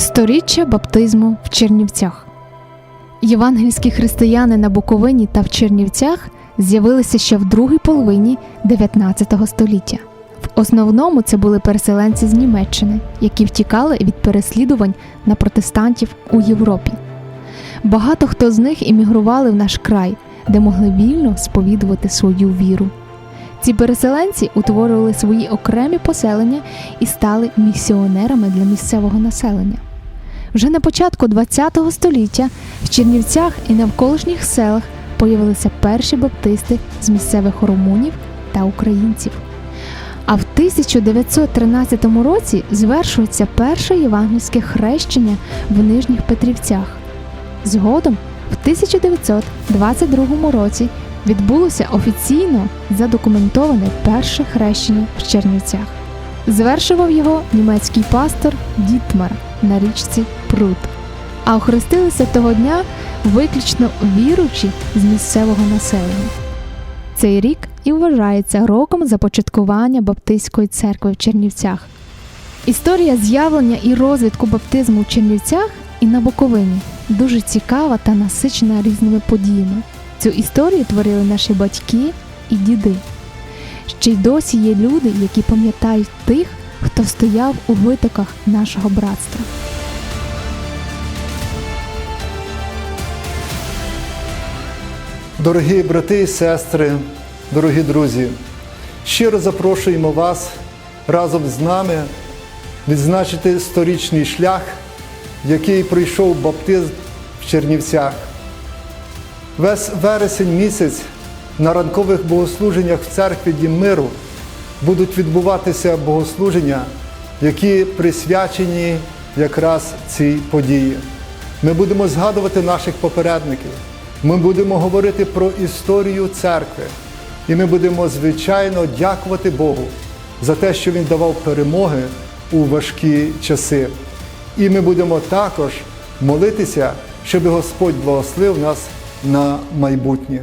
Сторіччя баптизму в Чернівцях. Євангельські християни на Буковині та в Чернівцях з'явилися ще в другій половині 19 століття. В основному це були переселенці з Німеччини, які втікали від переслідувань на протестантів у Європі. Багато хто з них іммігрували в наш край, де могли вільно сповідувати свою віру. Ці переселенці утворювали свої окремі поселення і стали місіонерами для місцевого населення. Вже на початку ХХ століття в Чернівцях і навколишніх селах появилися перші баптисти з місцевих румунів та українців. А в 1913 році звершується перше євангельське хрещення в Нижніх Петрівцях. Згодом, в 1922 році, відбулося офіційно задокументоване перше хрещення в Чернівцях. Звершував його німецький пастор Дітмар на річці Прут. А охрестилися того дня виключно віруючі з місцевого населення. Цей рік і вважається роком започаткування Баптистської церкви в Чернівцях. Історія з'явлення і розвитку баптизму в Чернівцях і на Буковині дуже цікава та насичена різними подіями. Цю історію творили наші батьки і діди. Ще й досі є люди, які пам'ятають тих, хто стояв у витоках нашого братства. Дорогі брати і сестри, дорогі друзі, щиро запрошуємо вас разом з нами відзначити сторічний шлях, який пройшов баптизм в Чернівцях. Весь вересень місяць на ранкових богослуженнях в церкві Дім Миру будуть відбуватися богослуження, які присвячені якраз цій події. Ми будемо згадувати наших попередників. Ми будемо говорити про історію церкви. І ми будемо, звичайно, дякувати Богу за те, що Він давав перемоги у важкі часи. І ми будемо також молитися, щоб Господь благословив нас на майбутнє.